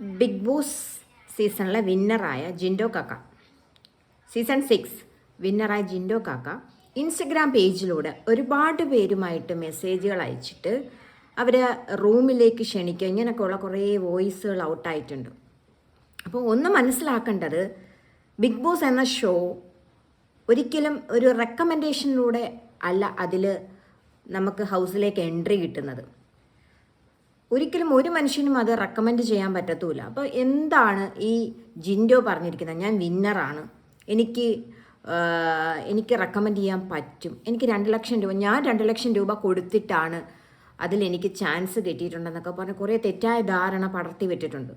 Big boss സീസണിലെ വിന്നറായ ജിൻഡോ കാക്ക. Season six വിന്നറായ Jinto കാക്ക ഇൻസ്റ്റഗ്രാം പേജിലൂടെ ഒരുപാട് പേരുമായിട്ട് മെസ്സേജുകൾ അയച്ചിട്ട് അവർ റൂമിലേക്ക് ക്ഷണിക്കുക ഇങ്ങനെയൊക്കെയുള്ള കുറേ വോയിസുകൾ ഔട്ടായിട്ടുണ്ട്. അപ്പോൾ ഒന്ന് മനസ്സിലാക്കേണ്ടത് ബിഗ് ബോസ് എന്ന ഷോ ഒരിക്കലും ഒരു റെക്കമെൻഡേഷനിലൂടെ അല്ല അതിൽ നമുക്ക് ഹൗസിലേക്ക് എൻട്രി കിട്ടുന്നത്. ഒരിക്കലും ഒരു മനുഷ്യനും അത് റെക്കമെൻഡ് ചെയ്യാൻ പറ്റത്തൂല. അപ്പോൾ എന്താണ് ഈ ജിൻഡോ പറഞ്ഞിരിക്കുന്നത്? ഞാൻ വിന്നറാണ് എനിക്ക് എനിക്ക് റെക്കമെൻഡ് ചെയ്യാൻ പറ്റും. എനിക്ക് രണ്ട് ലക്ഷം രൂപ ഞാൻ രണ്ട് ലക്ഷം രൂപ കൊടുത്തിട്ടാണ് അതിൽ എനിക്ക് ചാൻസ് കിട്ടിയിട്ടുണ്ടെന്നൊക്കെ പറഞ്ഞ് കുറേ തെറ്റായ ധാരണ പടർത്തി വിട്ടിട്ടുണ്ട്.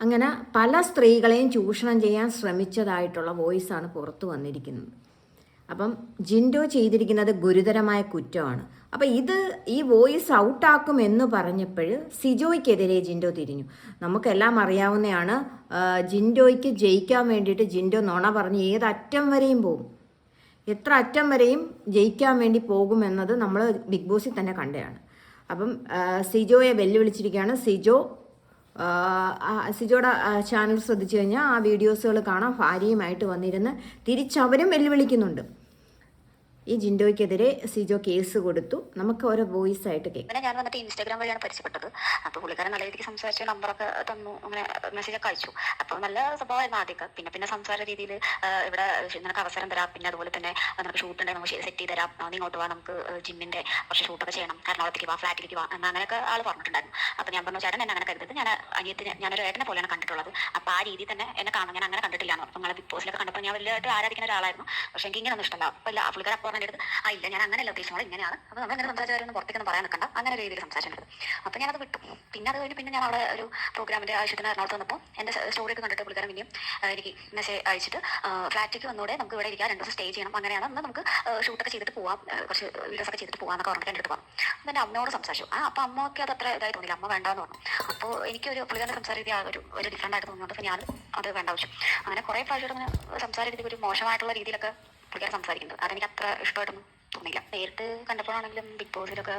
അങ്ങനെ പല സ്ത്രീകളെയും ചൂഷണം ചെയ്യാൻ ശ്രമിച്ചതായിട്ടുള്ള വോയിസാണ് പുറത്തു വന്നിരിക്കുന്നത്. അപ്പം ജിൻഡോ ചെയ്തിരിക്കുന്നത് ഗുരുതരമായ കുറ്റമാണ്. അപ്പം ഇത് ഈ വോയിസ് ഔട്ടാക്കും എന്ന് പറഞ്ഞപ്പോൾ സിജോയ്ക്കെതിരെ ജിൻഡോ തിരിഞ്ഞു. നമുക്കെല്ലാം അറിയാവുന്നതാണ് ജിൻഡോയ്ക്ക് ജയിക്കാൻ വേണ്ടിയിട്ട് ജിൻഡോ നുണ പറഞ്ഞ് ഏത് അറ്റം വരെയും പോകും. എത്ര അറ്റം വരെയും ജയിക്കാൻ വേണ്ടി പോകുമെന്നത് നമ്മൾ ബിഗ് ബോസിൽ തന്നെ കണ്ടതാണ്. അപ്പം സിജോയെ വെല്ലുവിളിച്ചിരിക്കുകയാണ്. സിജോ സിജോയുടെ ചാനൽ ശ്രദ്ധിച്ചു കഴിഞ്ഞാൽ ആ വീഡിയോസുകൾ കാണാം ഭാര്യയുമായിട്ട് വന്നിരുന്ന് തിരിച്ചവരും വെല്ലുവിളിക്കുന്നുണ്ട്. ഈ ജിൻഡോയ്ക്കെതിരെ സിജോ കേസ് കൊടുത്തു. നമുക്ക് ഓരോ വോയിസ് ആയിട്ട് കേൾക്കാം. ഞാൻ വന്നിട്ട് ഇൻസ്റ്റാഗ്രാം വഴിയാണ് പരിചയപ്പെട്ടത്. അപ്പോൾ പുള്ളിക്കാരൻ നല്ല രീതിക്ക് സംസാരിച്ചു നമ്പറൊക്കെ തന്നു. അങ്ങനെ മെസ്സേജ് ഒക്കെ അയച്ചു. അപ്പോൾ നല്ല സ്വഭാവമായിരുന്നു ആദ്യമൊക്കെ. പിന്നെ പിന്നെ സംസാര രീതിയിൽ ഇവിടെ നിനക്ക് അവസരം തരാം. പിന്നെ അതുപോലെ തന്നെ നമുക്ക് ഷൂട്ട് ഉണ്ടെങ്കിൽ നമുക്ക് സെറ്റ് ചെയ്ത് തരാം. നീ ഇങ്ങോട്ട് വാ നമുക്ക് ജിമ്മിന്റെ കുറച്ച് ഷൂട്ടൊക്കെ ചെയ്യണം. എറണാകുളത്തേക്ക് വാ ഫ്ലാറ്റിലേക്ക് വാ എന്ന് അങ്ങനെയൊക്കെ ആൾ പറഞ്ഞിട്ടുണ്ടായിരുന്നു. അപ്പോൾ ഞാൻ പറഞ്ഞു ചേട്ടൻ എന്നെ അങ്ങനെ കരുതരുത്. ഞാൻ അനിയത്തിന് ഞാനൊരു ഏട്ടനെ പോലെയാണ് കണ്ടിട്ടുള്ളത്. അപ്പോൾ ആ രീതി തന്നെ എന്നെ കാണാൻ ഞാൻ അങ്ങനെ കണ്ടിട്ടില്ല നിങ്ങളെ ബിഗ് ബോസിലൊക്കെ കണ്ടപ്പോൾ ഞാൻ വലിയതായിട്ട് ആരാധിക്കുന്ന ഒരാളായിരുന്നു. പക്ഷേ എനിക്ക് ഇങ്ങനെ ഒന്നും ഇഷ്ടമല്ല അപ്പോൾ പുള്ളിക്കാരൻ അപ്പോൾ പറഞ്ഞ അടുത്ത് ആ ഇല്ല ഞാൻ അങ്ങനെയല്ല ഉദ്ദേശിച്ചത്. ഇങ്ങനെയാണ്. അപ്പോൾ നമ്മൾ അങ്ങനെ സംസാരിച്ചവരൊന്നും പുറത്തേക്കൊന്നും പറയാൻ നിൽക്കണ്ട. അങ്ങനെ രീതിയിൽ സംസാരിച്ചിട്ടുണ്ട് അപ്പോൾ ഞാനത് വിട്ടു. പിന്നെ അത് കഴിഞ്ഞ് പിന്നെ ഞാൻ അവിടെ ഒരു പ്രോഗ്രാമിന്റെ ആവശ്യത്തിന് എറണാകുളത്ത് വന്നപ്പോൾ എന്റെ സ്റ്റോറി ഒക്കെ കണ്ടിട്ട് പുള്ളിക്കാരൻ പിന്നെയും എനിക്ക് മെസ്സേജ് അയച്ചിട്ട് ഫ്ലാറ്റിലേക്ക് വന്നോടെ നമുക്ക് ഇവിടെ ഇരിക്കാം രണ്ട് ദിവസം സ്റ്റേ ചെയ്യണം. അങ്ങനെയാണ് എന്നാൽ നമുക്ക് ഷൂട്ടൊക്കെ ചെയ്തിട്ട് പോവാം. കുറച്ച് വീഡിയോസ് ഒക്കെ ചെയ്തിട്ട് പറഞ്ഞിട്ട് എന്റെ അടുത്ത് പറഞ്ഞു. അപ്പോൾ എന്റെ അമ്മയോട് സംസാരിച്ചു. ആ അപ്പോൾ അമ്മയ്ക്ക് അത് അത്ര ഇതായി തോന്നില്ല അമ്മ വേണ്ടാന്ന് പറഞ്ഞു. അപ്പോൾ എനിക്കൊരു പുള്ളിക്കാരന്റെ സംസാര രീതി ഒരു ഒരു ഡിഫറെന്റ് ആയിട്ട് തോന്നുന്നുണ്ട് അപ്പൊ ഞാൻ അത് വേണ്ട വെച്ചു അങ്ങനെ കുറേ പ്രാവശ്യം അങ്ങനെ സംസാര രീതി ഒരു മോശമായിട്ടുള്ള രീതിയിലൊക്കെ പുള്ളിക്കാരൻ സംസാരിക്കുന്നത്. അതെനിക്ക് അത്ര ഇഷ്ടമായിട്ടൊന്നും തോന്നിയില്ല. നേരിട്ട് കണ്ടപ്പോഴാണെങ്കിലും ബിഗ് ബോസിലൊക്കെ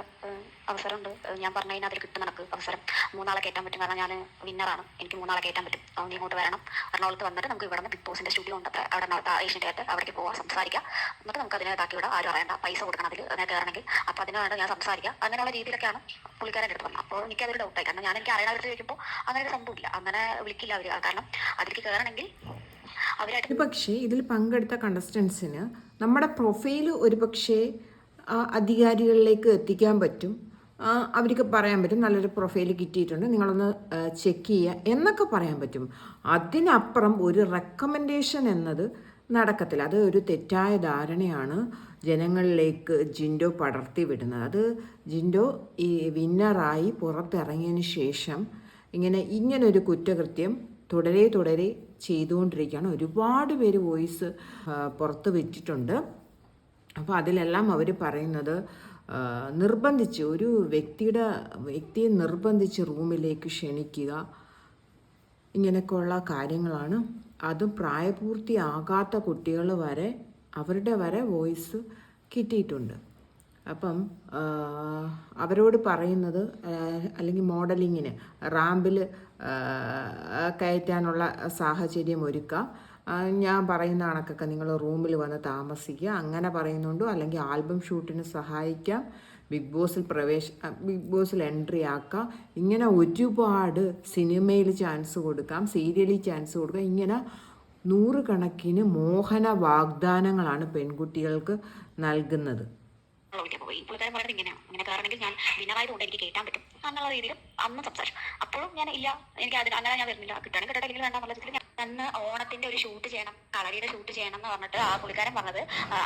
അവസരമുണ്ട്. ഞാൻ പറഞ്ഞു കഴിഞ്ഞാൽ അതിൽ കിട്ടും നിനക്ക് അവസരം. മൂന്നാളെ കയറ്റാൻ പറ്റും. കാരണം ഞാൻ വിന്നറാണ് എനിക്ക് മൂന്നാളെ കയറ്റാൻ പറ്റും. നീ ഇങ്ങോട്ട് വരണം. എറണാകുളത്ത് വന്നിട്ട് നമുക്ക് ഇവിടെ നിന്ന് ബിഗ് ബോസിന്റെ സ്റ്റുഡിയോ ഉണ്ട്. അവിടെ ഏഷ്യൻ തിയേറ്റർ അവിടേക്ക് പോവാം സംസാരിക്കാം. എന്നിട്ട് നമുക്ക് അതിനെ ഇതാക്കി വിടാം. ആരും അറിയണ്ട. പൈസ കൊടുക്കണം അതിൽ അതിനെ കയറണമെങ്കിൽ. അപ്പോൾ അതിന് വേണ്ട ഞാൻ സംസാരിക്കാം. അങ്ങനെയുള്ള രീതിയിലൊക്കെയാണ് പുള്ളിക്കാരന്റെ അടുത്ത് വന്നത്. അപ്പോൾ എനിക്കതൊരു ഡൗട്ടായി കാരണം ഞാൻ എനിക്ക് അറിയണവരുടെ ചോദിക്കുമ്പോൾ അങ്ങനെ ഒരു സംഭവമില്ല അങ്ങനെ വിളിക്കില്ല അവർ കാരണം അതിലേക്ക് കയറണമെങ്കിൽ ഒരു പക്ഷേ ഇതിൽ പങ്കെടുത്ത കണ്ടസ്റ്റൻസിന് നമ്മുടെ പ്രൊഫൈൽ ഒരു പക്ഷേ അധികാരികളിലേക്ക് എത്തിക്കാൻ പറ്റും. അവർക്ക് പറയാൻ പറ്റും നല്ലൊരു പ്രൊഫൈൽ കിട്ടിയിട്ടുണ്ട് നിങ്ങളൊന്ന് ചെക്ക് ചെയ്യുക എന്നൊക്കെ പറയാൻ പറ്റും. അതിനപ്പുറം ഒരു റെക്കമെൻഡേഷൻ എന്നത് നടക്കത്തില്ല. അത് ഒരു തെറ്റായ ധാരണയാണ് ജനങ്ങളിലേക്ക് ജിൻഡോ പടർത്തി വിടുന്നത്. അത് ജിൻഡോ ഈ വിന്നറായി പുറത്തിറങ്ങിയതിന് ശേഷം ഇങ്ങനെ ഇങ്ങനൊരു കുറ്റകൃത്യം തുടരെ തുടരെ ചെയ്തുകൊണ്ടിരിക്കുകയാണ്. ഒരുപാട് പേര് വോയിസ് പുറത്ത് വെച്ചിട്ടുണ്ട് അപ്പോൾ അതിലെല്ലാം അവർ പറയുന്നത് നിർബന്ധിച്ച് ഒരു വ്യക്തിയുടെ വ്യക്തിയെ നിർബന്ധിച്ച് റൂമിലേക്ക് ക്ഷണിക്കുക ഇങ്ങനെയൊക്കെയുള്ള കാര്യങ്ങളാണ്. അതും പ്രായപൂർത്തിയാകാത്ത കുട്ടികൾ വരെ അവരുടെ വരെ വോയിസ് കിട്ടിയിട്ടുണ്ട്. അപ്പം അവരോട് പറയുന്നത് അല്ലെങ്കിൽ മോഡലിങ്ങിന് റാമ്പിൽ കയറ്റാനുള്ള സാഹചര്യം ഒരുക്കുക ഞാൻ പറയുന്ന കണക്കൊക്കെ നിങ്ങൾ റൂമിൽ വന്ന് താമസിക്കുക. അങ്ങനെ പറയുന്നുണ്ട്? അല്ലെങ്കിൽ ആൽബം ഷൂട്ടിന് സഹായിക്കാം. ബിഗ് ബോസിൽ പ്രവേശ ബിഗ് ബോസിൽ എൻട്രി ആക്കാം. ഇങ്ങനെ ഒരുപാട് സിനിമയിൽ ചാൻസ് കൊടുക്കാം സീരിയലിൽ ചാൻസ് കൊടുക്കാം. ഇങ്ങനെ നൂറുകണക്കിന് മോഹന വാഗ്ദാനങ്ങളാണ് പെൺകുട്ടികൾക്ക് നൽകുന്നത്. വിളിക്കാൻ പോയി. പുള്ളിക്കാരൻ പറയുന്നത് ഇങ്ങനെയാണ് ഇങ്ങനെ കാരണമെങ്കിൽ ഞാൻ വിനറായതുകൊണ്ട് എനിക്ക് കേട്ടാൻ പറ്റും എന്നുള്ള രീതിയിൽ അന്ന് സംസാരിച്ചു. അപ്പോഴും ഞാൻ ഇല്ല എനിക്ക് അതിന് അങ്ങനെ ഞാൻ വരുന്നില്ല കിട്ടാനും കിട്ടണമെങ്കിൽ വേണ്ട എന്നുള്ള രീതിയിൽ അന്ന് ഓണത്തിന്റെ ഒരു ഷൂട്ട് ചെയ്യണം കളരിയുടെ ഷൂട്ട് ചെയ്യണം എന്ന് പറഞ്ഞിട്ട് ആ പുള്ളിക്കാരൻ പറഞ്ഞത്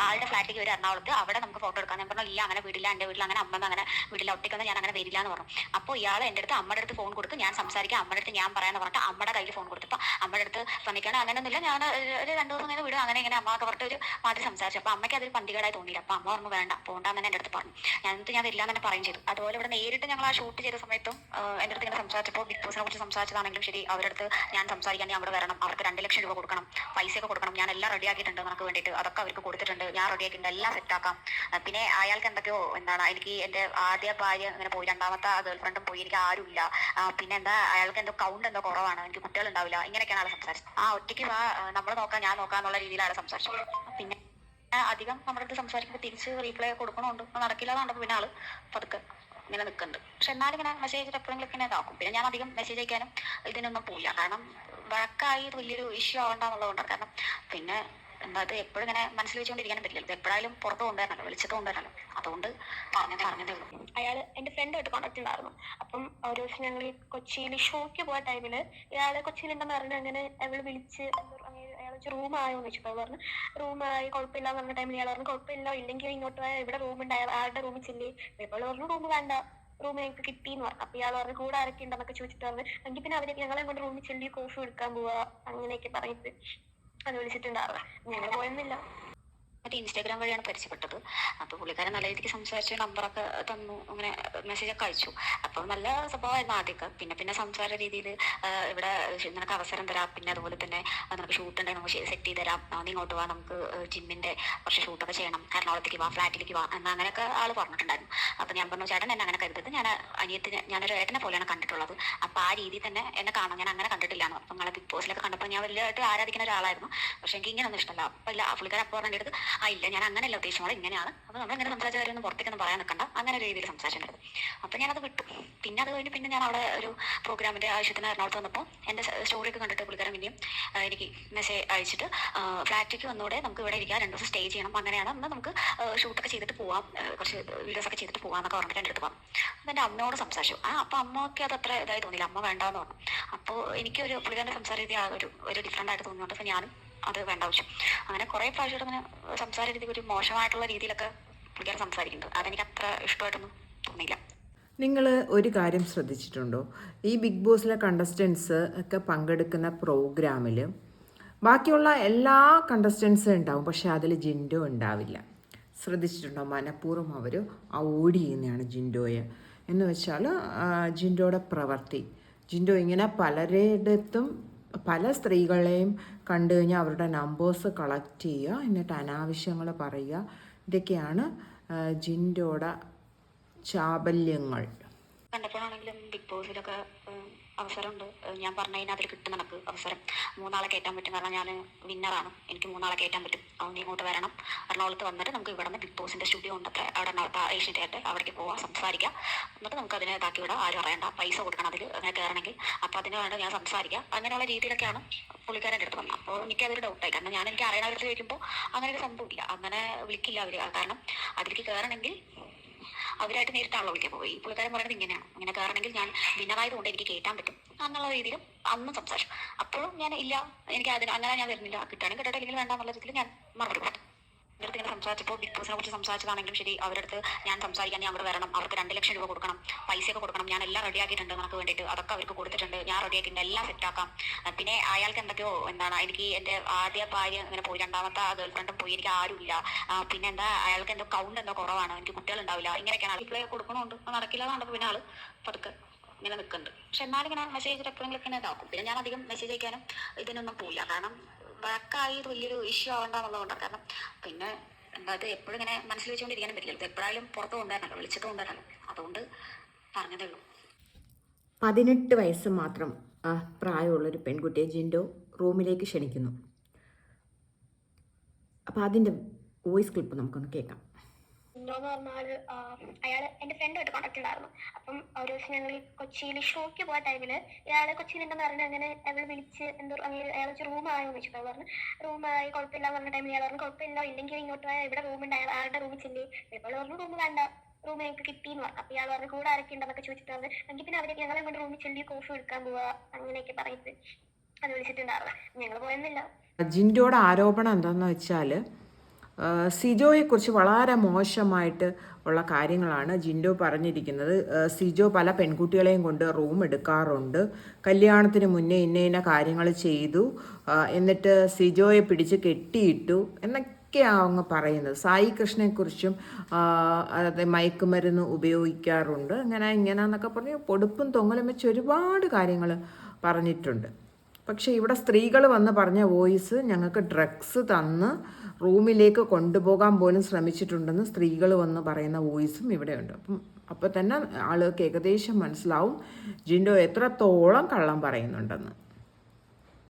ആളുടെ ഫ്ലാറ്റിലേക്ക് വരും എറണാകുളത്ത് അവിടെ നമുക്ക് ഫോട്ടോ എടുക്കാം. ഞാൻ പറഞ്ഞു ഇല്ല അങ്ങനെ വിടില്ല എന്റെ വീട്ടിൽ അങ്ങനെ അമ്മ അങ്ങനെ വീട്ടിൽ ഒറ്റയ്ക്കൊന്നും ഞാൻ അങ്ങനെ വരില്ല എന്ന് പറഞ്ഞു. അപ്പോൾ ഇയാൾ എന്റെ അടുത്ത് അമ്മയുടെ അടുത്ത് ഫോൺ കൊടുത്ത് ഞാൻ സംസാരിക്കാം അമ്മയുടെ അടുത്ത് ഞാൻ പറയാന്ന് പറഞ്ഞിട്ട് അമ്മയുടെ കയ്യിൽ ഫോൺ കൊടുത്തു. അപ്പൊ അമ്മയുടെ അടുത്ത് പറഞ്ഞിക്കാണ് അങ്ങനെയൊന്നുമില്ല ഞാൻ ഒരു- രണ്ടു ദിവസം കഴിഞ്ഞ് വിടും അങ്ങനെ ഇങ്ങനെ അമ്മ പറഞ്ഞിട്ട് ഒരു മാതിരി സംസാരിച്ചു. അപ്പൊ അമ്മയ്ക്ക് അതൊരു പന്തികേടായി തോന്നിയില്ല. അപ്പൊ അമ്മ പറഞ്ഞു വേണ്ട പോകണ്ടെന്ന് തന്നെ എന്റെ അടുത്ത് പറഞ്ഞു. ഞാൻ എന്നിട്ട് ഞാൻ വരില്ല ഞാൻ തന്നെ പറയും ചെയ്തു. അതുപോലെ ഇവിടെ നേരിട്ട് ഞങ്ങൾ ആ ഷൂട്ട് ചെയ്ത സമയത്തും എന്റെ അടുത്ത് ഇങ്ങനെ സംസാരിച്ചപ്പോൾ ബിഗ് ബോസിനെ കുറിച്ച് സംസാരിച്ചതാണെങ്കിലും ശരി അവരുടെ അടുത്ത് ഞാൻ സംസാരിക്കാൻ ഞാൻ അവിടെ വരണം. അവർക്ക് രണ്ട് ലക്ഷം രൂപ കൊടുക്കണം പൈസയൊക്കെ കൊടുക്കണം ഞാൻ എല്ലാം റെഡി ആക്കിയിട്ടുണ്ട് നമുക്ക് വേണ്ടിയിട്ട്. അതൊക്കെ അവർക്ക് കൊടുത്തിട്ടുണ്ട് ഞാൻ റെഡി ആക്കിയിട്ടുണ്ട് എല്ലാം സെറ്റാക്കാം പിന്നെ അയാൾക്ക് എന്തൊക്കെയോ എന്താണ് എനിക്ക് എന്റെ ആദ്യ ഭാര്യ ഇങ്ങനെ പോയി രണ്ടാമത്തെ ഗേൾ ഫ്രണ്ടും പോയി എനിക്ക് ആരുമില്ല. പിന്നെ എന്താ അയാൾക്ക് എന്തോ കൗണ്ട് എന്തോ കുറവാണ് എനിക്ക് കുട്ടികൾ ഉണ്ടാവില്ല ഇങ്ങനെയൊക്കെയാണ് അയാൾ സംസാരിച്ചത്. ആ ഒറ്റയ്ക്ക് വാ നമ്മൾ നോക്കാം ഞാൻ നോക്കാം എന്നുള്ള രീതിയിലാണ് സംസാരിച്ചത്. പിന്നെ ആ, അധികം നമ്മുടെ അടുത്ത് സംസാരിക്കുമ്പോൾ തിരിച്ച് റീപ്ലൈ കൊടുക്കണമുണ്ട് നടക്കില്ല കണ്ടപ്പോൾ പിന്നെ ആൾ പതുക്കെ ഇങ്ങനെ നിൽക്കുന്നുണ്ട് പക്ഷെ എന്നാലും ഇങ്ങനെ മെസ്സേജ് എപ്പോഴെങ്കിലും ഇങ്ങനെ ഇതാക്കും. പിന്നെ ഞാൻ അധികം മെസ്സേജ് അയക്കാനും ഇതിനൊന്നും പോയില്ല കാരണം വഴക്കായി വലിയൊരു ഇഷ്യൂ ആവണ്ടെന്നുള്ളതുകൊണ്ട് കാരണം പിന്നെ എന്താ എപ്പോഴും ഇങ്ങനെ മനസ്സിൽ വെച്ചുകൊണ്ടിരിക്കാനും പറ്റില്ല. എപ്പോഴായാലും പുറത്ത് കൊണ്ടുവരണല്ലോ വെളിച്ചത്ത് കൊണ്ടുവരണല്ലോ. അതുകൊണ്ട് പറഞ്ഞത് പറഞ്ഞതേ ഉള്ളൂ. അയാൾ എന്റെ ഫ്രണ്ടായിട്ട് കോണ്ടാക്ട് ഉണ്ടായിരുന്നു. അപ്പം ഒരു ദിവസം ഞങ്ങൾ കൊച്ചിയിൽ ഷോക്ക് പോയ ടൈമിൽ ഇയാൾ കൊച്ചിയിലുണ്ടെന്ന് പറഞ്ഞ് അങ്ങനെ അവൾ വിളിച്ച് അയാൾ എന്ന് ചോദിച്ചു പറഞ്ഞു ആയി കുഴപ്പമില്ല എന്ന് പറഞ്ഞ ടൈമിൽ ഇയാൾ പറഞ്ഞു കുഴപ്പമില്ല ഇല്ലെങ്കിൽ ഇങ്ങോട്ട് പോയാൽ ഇവിടെ റൂം ഉണ്ട് ആരുടെ റൂമിൽ ചെല്ലി? ഇപ്പോൾ പറഞ്ഞു റൂം വേണ്ട റൂം ഞങ്ങൾക്ക് കിട്ടിയെന്ന് പറഞ്ഞു. അപ്പൊ ഇയാൾ പറഞ്ഞു കൂടെ ആരൊക്കെ ഉണ്ടെന്നൊക്കെ ചോദിച്ചിട്ട് പറഞ്ഞു എങ്കിൽ പിന്നെ അവരെ ഞങ്ങളെ കൊണ്ട് റൂമിൽ ചെല്ലി കോഫി എടുക്കാൻ പോവാ അങ്ങനെയൊക്കെ പറഞ്ഞിട്ട് അത് വിളിച്ചിട്ടുണ്ടാവുക ഞങ്ങൾ പോയൊന്നുമില്ല. മറ്റേ ഇൻസ്റ്റാഗ്രാം വഴിയാണ് പരിചയപ്പെട്ടത്. അപ്പോൾ പുള്ളിക്കാരൻ നല്ല രീതിക്ക് സംസാരിച്ച് നമ്പറൊക്കെ തന്നു. അങ്ങനെ മെസ്സേജ് ഒക്കെ അയച്ചു. അപ്പോൾ നല്ല സ്വഭാവമായിരുന്നു ആദ്യമൊക്കെ. പിന്നെ പിന്നെ സംസാര രീതിയിൽ ഇവിടെ നിനക്ക് അവസരം തരാം. പിന്നെ അതുപോലെ തന്നെ നമുക്ക് ഷൂട്ട് ഉണ്ടെങ്കിൽ നമുക്ക് സെറ്റ് ചെയ്ത് തരാം. നീ ഇങ്ങോട്ട് വാ. നമുക്ക് ജിമ്മിന്റെ കുറച്ച് ഷൂട്ടൊക്കെ ചെയ്യണം. എറണാകുളത്തേക്ക് വാ ഫ്ലാറ്റിലേക്ക് വാ എന്ന് അങ്ങനെയൊക്കെ ആൾ പറഞ്ഞിട്ടുണ്ടായിരുന്നു. അപ്പോൾ ഞാൻ പറഞ്ഞു ചേട്ടൻ എന്നെ അങ്ങനെ കരുതരുത്. ഞാൻ അനിയത്തിന് ഞാനൊരു ഏട്ടനെ പോലെയാണ് കണ്ടിട്ടുള്ളത്. അപ്പോൾ ആ രീതിയിൽ തന്നെ എന്നെ കാണാൻ ഞാൻ അങ്ങനെ കണ്ടിട്ടില്ലാന്ന് അപ്പം നിങ്ങളെ ബോസിലൊക്കെ കണ്ടപ്പോൾ ഞാൻ വലിയതായിട്ട് ആരാധിക്കുന്ന ഒരാളായിരുന്നു. പക്ഷെ എനിക്ക് ഇങ്ങനെ ഒന്നും ഇഷ്ടമല്ല. അപ്പോൾ ഇല്ല പുള്ളിക്കാരൻ അപ്പോൾ പറഞ്ഞ എടുത്ത് ആ ഇല്ല ഞാൻ അങ്ങനെയല്ല ഉദ്ദേശിച്ചോളെ ഇങ്ങനെയാണ്. അപ്പോൾ നമ്മൾ ഇങ്ങനെ സംസാരിച്ച കാര്യമൊന്നും പുറത്തേക്കൊന്നും പറയാൻ നിൽക്കണ്ട. അങ്ങനെ രീതിയിൽ സംസാരിച്ചിട്ടുണ്ടായിരുന്നു അപ്പൊ ഞാനത് വിട്ടു. പിന്നെ അത് കഴിഞ്ഞ് പിന്നെ ഞാൻ അവിടെ ഒരു പ്രോഗ്രാമിന്റെ ആവശ്യത്തിന് എറണാകുളത്ത് വന്നപ്പോൾ എന്റെ സ്റ്റോറിയൊക്കെ കണ്ടിട്ട് പുള്ളിക്കാരൻ പിന്നെയും എനിക്ക് മെസ്സേജ് അയച്ചിട്ട് ഫ്ലാറ്റിലേക്ക് വന്നൂടെ നമുക്ക് ഇവിടെ ഇരിക്കാം രണ്ട് ദിവസം സ്റ്റേ ചെയ്യണം അങ്ങനെയാണ്. എന്നാൽ നമുക്ക് ഷൂട്ടൊക്കെ ചെയ്തിട്ട് പോവാം കുറച്ച് വീഡിയോസ് ഒക്കെ ചെയ്തിട്ട് എന്നൊക്കെ പറഞ്ഞിട്ട് എന്റെ അടുത്ത് പറഞ്ഞു എന്റെ അമ്മയോട് സംസാരിച്ചു. ആ അപ്പോൾ അമ്മയ്ക്ക് അത് അത്ര ഇതായി തോന്നിയില്ല. അമ്മ വേണ്ടാന്ന് പറഞ്ഞു. അപ്പോൾ എനിക്കൊരു പുള്ളിക്കാരന്റെ സംസാര രീതി ഒരു ഒരു ഡിഫറെന്റ് ആയിട്ട് തോന്നിയോണ്ട് ഞാനും അത് വേണ്ട ആവശ്യം. അങ്ങനെ കുറേ പ്രാവശ്യം അങ്ങനെ സംസാര രീതി ഒരു മോശമായിട്ടുള്ള രീതിയിലൊക്കെ പുള്ളിക്കാരൻ സംസാരിക്കുന്നുണ്ട്. അതെനിക്ക് അത്ര ഇഷ്ടമായിട്ടൊന്നും തോന്നിയില്ല. നിങ്ങൾ ഒരു കാര്യം ശ്രദ്ധിച്ചിട്ടുണ്ടോ? ഈ ബിഗ് ബോസിലെ കണ്ടസ്റ്റൻസ് ഒക്കെ പങ്കെടുക്കുന്ന പ്രോഗ്രാമിൽ ബാക്കിയുള്ള എല്ലാ കണ്ടസ്റ്റൻസും ഉണ്ടാവും പക്ഷെ അതിൽ ജിൻഡോ ഉണ്ടാവില്ല. ശ്രദ്ധിച്ചിട്ടുണ്ടോ? മനഃപൂർവം അവർ ഓടി ചെയ്യുന്നതാണ് ജിൻഡോയെ. എന്ന് വെച്ചാൽ ജിൻഡോയുടെ പ്രവൃത്തി ജിൻഡോ ഇങ്ങനെ പലരിടത്തും പല സ്ത്രീകളെയും കണ്ടു കഴിഞ്ഞാൽ അവരുടെ നമ്പേഴ്സ് കളക്ട് ചെയ്യുക എന്നിട്ട് അനാവശ്യങ്ങൾ പറയുക. ഇതൊക്കെയാണ് ജിൻഡോയുടെ ചാബല്യങ്ങൾ. കണ്ടപ്പോഴാണെങ്കിലും ബിഗ് ബോസിലൊക്കെ അവസരമുണ്ട്. ഞാൻ പറഞ്ഞു കഴിഞ്ഞാൽ അതിൽ കിട്ടും നമുക്ക് അവസരം. മൂന്നാളെ കയറ്റാൻ പറ്റും. കാരണം ഞാൻ വിന്നറാണ്. എനിക്ക് മൂന്നാളെ കയറ്റാൻ പറ്റും. അതുകൊണ്ട് ഇങ്ങോട്ട് വരണം. എറണാകുളത്ത് വന്നിട്ട് നമുക്ക് ഇവിടെ നിന്ന് ബിഗ് ബോസിന്റെ സ്റ്റുഡിയോ ഉണ്ട് അവിടെ എറണാകുളത്ത് തിയേറ്റർ. അവിടേക്ക് പോവാം സംസാരിക്കാം. എന്നിട്ട് നമുക്ക് അതിനെ ഇതാക്കി വിടാം. ആരും അറിയണ്ട. പൈസ കൊടുക്കണം അതിൽ അങ്ങനെ കയറണമെങ്കിൽ അപ്പോൾ അതിന് വേണ്ട ഞാൻ സംസാരിക്കാം. അങ്ങനെയുള്ള രീതിയിലൊക്കെയാണ് പുള്ളിക്കാരന്റെ അടുത്ത് വന്നത്. അപ്പോൾ എനിക്ക് അതൊരു ഡൗട്ടായി കാരണം ഞാൻ എനിക്ക് അറിയണവരടുത്ത് ചോദിക്കുമ്പോൾ അങ്ങനെ ഒരു സംഭവമില്ല അങ്ങനെ വിളിക്കില്ല അവർ കാരണം അതിലേക്ക് കയറണമെങ്കിൽ അവരായിട്ട് നേരിട്ടാണല്ലോ വിളിക്കാൻ പോയി പുള്ളിക്കാരൻ പറയുന്നത് ഇങ്ങനെയാണ്. ഇങ്ങനെ കയറണമെങ്കിൽ ഞാൻ വിന്നറായതുകൊണ്ട് എനിക്ക് കേട്ടാൻ പറ്റും എന്നുള്ള രീതിയിൽ അന്ന് സംസാരിച്ചു. അപ്പോഴും ഞാൻ ഇല്ല എനിക്ക് അതിന് അങ്ങനെ ഞാൻ വരുന്നില്ല. കിട്ടുകയാണെങ്കിൽ കിട്ടട്ടെ അല്ലെങ്കിൽ വേണ്ട എന്നുള്ള രീതിയിൽ ഞാൻ മറുപടി കൊടുത്തു. അടുത്ത് ഇങ്ങനെ സംസാരിച്ചപ്പോൾ ബിഗ് ബോസിനെ കുറിച്ച് സംസാരിച്ചതാണെങ്കിലും ശരി അവരടുത്ത് ഞാൻ സംസാരിക്കാൻ ഞാൻ അവിടെ വരണം. അവർക്ക് രണ്ട് ലക്ഷം രൂപ കൊടുക്കണം. പൈസയൊക്കെ കൊടുക്കണം. ഞാൻ എല്ലാം റെഡിയാക്കിയിട്ടുണ്ട് നമുക്ക് വേണ്ടിയിട്ട്. അതൊക്കെ അവർക്ക് കൊടുത്തിട്ടുണ്ട്. ഞാൻ റെഡി ആക്കിയിട്ടുണ്ട്. എല്ലാം സെറ്റാക്കാം പിന്നെ അയാൾക്ക് എന്തൊക്കെയോ എന്താണ് എനിക്ക് എന്റെ ആദ്യ ഭാര്യ ഇങ്ങനെ പോയി രണ്ടാമത്തെ ഗേൾ ഫ്രണ്ടും പോയി എനിക്ക് ആരുമില്ല പിന്നെ എന്താ അയാൾക്ക് എന്തോ കൗണ്ട് എന്തോ കുറവാണ്. എനിക്ക് കുട്ടികൾ ഉണ്ടാവില്ല. ഇങ്ങനെയൊക്കെയാണ് റിപ്ലൈ കൊടുക്കണമുണ്ട് നടക്കില്ല കണ്ടപ്പോൾ പിന്നെ ആൾ പതുക്കെ ഇങ്ങനെ നിൽക്കുന്നുണ്ട്. പക്ഷെ എന്നാലും ഇങ്ങനെ മെസ്സേജ് എപ്പോഴെങ്കിലും ഇങ്ങനെ ഇതാക്കും പിന്നെ ഞാൻ അധികം മെസ്സേജ് അയക്കാനും ഇതിനൊന്നും പോയില്ല കാരണം ഇത് വലിയൊരു ഇഷ്യൂ ആവണ്ടെന്നുള്ളതുകൊണ്ട് കാരണം പിന്നെ ഇത് എപ്പോഴും ഇങ്ങനെ മനസ്സിൽ വെച്ചുകൊണ്ടിരിക്കാനും പറ്റില്ല. ഇത് എപ്പോഴായാലും പുറത്ത് കൊണ്ടുവരണല്ലോ വിളിച്ചിട്ട് കൊണ്ടുവരണല്ലോ. അതുകൊണ്ട് പറഞ്ഞതേ ഉള്ളൂ. പതിനെട്ട് വയസ്സ് മാത്രം പ്രായമുള്ളൊരു പെൺകുട്ടിയെ ജിൻഡോ റൂമിലേക്ക് ക്ഷണിക്കുന്നു. അപ്പോൾ അതിന്റെ വോയിസ് ക്ലിപ്പ് നമുക്കൊന്ന് കേൾക്കാം. എന്ന് പറഞ്ഞാൽ അയാൾ എന്റെ ഫ്രണ്ടുമായിട്ട് കോൺടാക്ട് ഉണ്ടായിരുന്നു അപ്പം ഒരു ദിവസം ഞങ്ങൾ കൊച്ചിയിൽ ഷോക്ക് പോയ ടൈമിൽ ഇയാൾ കൊച്ചിയിലുണ്ടെന്ന് പറഞ്ഞ് അങ്ങനെ അവൾ വിളിച്ച് എന്തോ അങ്ങനെ അയാൾ റൂമായോ എന്ന് ചോദിച്ചു പറഞ്ഞു. റൂമായി കുഴപ്പമില്ല പറഞ്ഞ ടൈമിൽ ഇയാൾ പറഞ്ഞു കുഴപ്പമില്ല ഇല്ലെങ്കിൽ ഇങ്ങോട്ട് പോയാൽ ഇവിടെ റൂമുണ്ട് അയാൾ ആരുടെ റൂമിൽ ചെല്ലി? ഇപ്പോൾ പറഞ്ഞു റൂം വേണ്ട റൂം ഞങ്ങൾക്ക് കിട്ടിയെന്ന് പറഞ്ഞു. അപ്പോൾ ഇയാൾ പറഞ്ഞു കൂടെ ആരൊക്കെ ഉണ്ടെന്നൊക്കെ ചോദിച്ചിട്ട് പറഞ്ഞു എങ്കിൽ പിന്നെ അവരൊക്കെ ഞങ്ങളെ കൊണ്ട് റൂമിൽ ചെല്ലി കോഫി എടുക്കാൻ പോവാ അങ്ങനെയൊക്കെ പറഞ്ഞിട്ട് അത് വിളിച്ചിട്ടുണ്ടായിരുന്നു. ഞങ്ങൾ പോയൊന്നുമില്ല. ജിൻഡോയുടെ ആരോപണം എന്താണെന്ന് വെച്ചാൽ സിജോയെക്കുറിച്ച് വളരെ മോശമായിട്ട് ഉള്ള കാര്യങ്ങളാണ് ജിൻഡോ പറഞ്ഞിരിക്കുന്നത്. സിജോ പല പെൺകുട്ടികളെയും കൊണ്ട് റൂം എടുക്കാറുണ്ട്. കല്യാണത്തിന് മുന്നേ ഇന്ന ഇന്ന കാര്യങ്ങൾ ചെയ്തു. എന്നിട്ട് സിജോയെ പിടിച്ച് കെട്ടിയിട്ടു എന്നൊക്കെയാണ് അങ്ങ് പറയുന്നത്. സായി കൃഷ്ണനെക്കുറിച്ചും അതായത് മയക്കുമരുന്ന് ഉപയോഗിക്കാറുണ്ട്. അങ്ങനെ ഇങ്ങനെ എന്നൊക്കെ പറഞ്ഞ് പൊടുപ്പും തൊങ്ങലും വെച്ച് ഒരുപാട് കാര്യങ്ങൾ പറഞ്ഞിട്ടുണ്ട്. പക്ഷേ ഇവിടെ സ്ത്രീകൾ വന്ന് പറഞ്ഞ വോയിസ് ഞങ്ങൾക്ക് ഡ്രഗ്സ് തന്ന് റൂമിലേക്ക് കൊണ്ടുപോകാൻ പോലും ശ്രമിച്ചിട്ടുണ്ടെന്ന് സ്ത്രീകൾ വന്ന് പറയുന്ന വോയിസും ഇവിടെയുണ്ട്. അപ്പം അപ്പോൾ തന്നെ ആളുകൾക്ക് ഏകദേശം മനസ്സിലാവും ജിൻഡോ എത്രത്തോളം കള്ളം പറയുന്നുണ്ടെന്ന്.